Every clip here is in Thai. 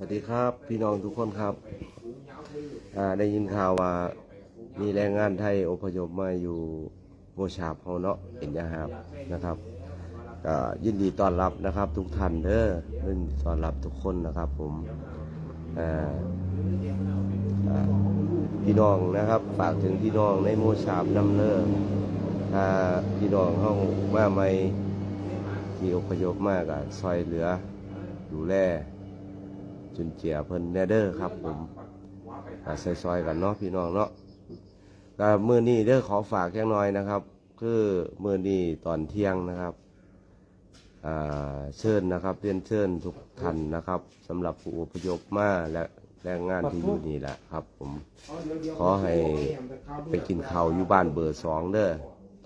วัสดีครับพี่น้องทุกคนครับอ่าได้ยินข่าวว่ามีแรงงานไทยอพยพมาอยู่โมชาบเฮาเนาะเอ็นยาหาบนะครับก็ยินดีต้อนรับนะครับ ทุกท่านเด้อยินดีต้อนรับทุกคนนะครับ ผมอ่าพี่น้องนะครับ ฝากถึงพี่น้องในโมชาบน้ำเลิศถ้าพี่น้องเฮามาใหม่ที่อพยพมากอะซอยเหลือดูแล จุนเจียเพิ่นแนเดอร์ครับผมใส่ซอยกันเนาะพี่น้องเนาะก็มือนี้เด้อขอฝากแค่น้อยนะครับ คือมือนี้ตอนเที่ยงนะครับเชิญนะครับเรียนเชิญทุกท่านนะครับสำหรับผู้อพยพมาและแรงงานที่อยู่นี่แหละครับ ผมขอให้ไปกินข้าวอยู่บ้านเบอร์สองเด้อ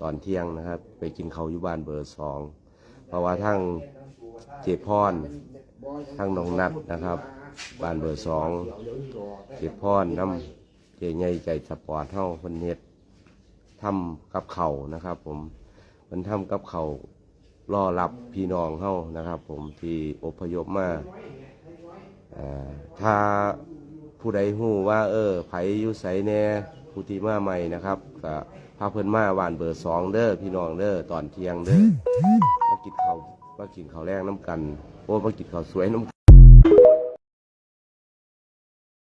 ตอนเที่ยงนะครับ ไปกินข้าวอยู่บ้านเบอร์สองเพราะว่าทั้งเจพรทั้งน้องนัดนะครับ บ้านเบอร์สองเจ็บพรน้ำเจใหญ่ใจสปอร์ตเท่าคนเฮ็ดทำกับเข่านะครับ ผมมันทำกับเข่ารอรับพี่น้องเฮานะครับ ผมที่อพยพมาเอ่อถ้าผู้ใดหู้ว่า เออไผอยู่ไสแน่ผู้ที่มาใหม่นะครับก็พาเพิ่นมาบ้านเบอร์สองเด้อพี่น้องเด้อตอนเที่ยงเด้อมากินข้าวมากินข้าวแรงน้ำกัน โอ้มากินข้าวสวยน้ำ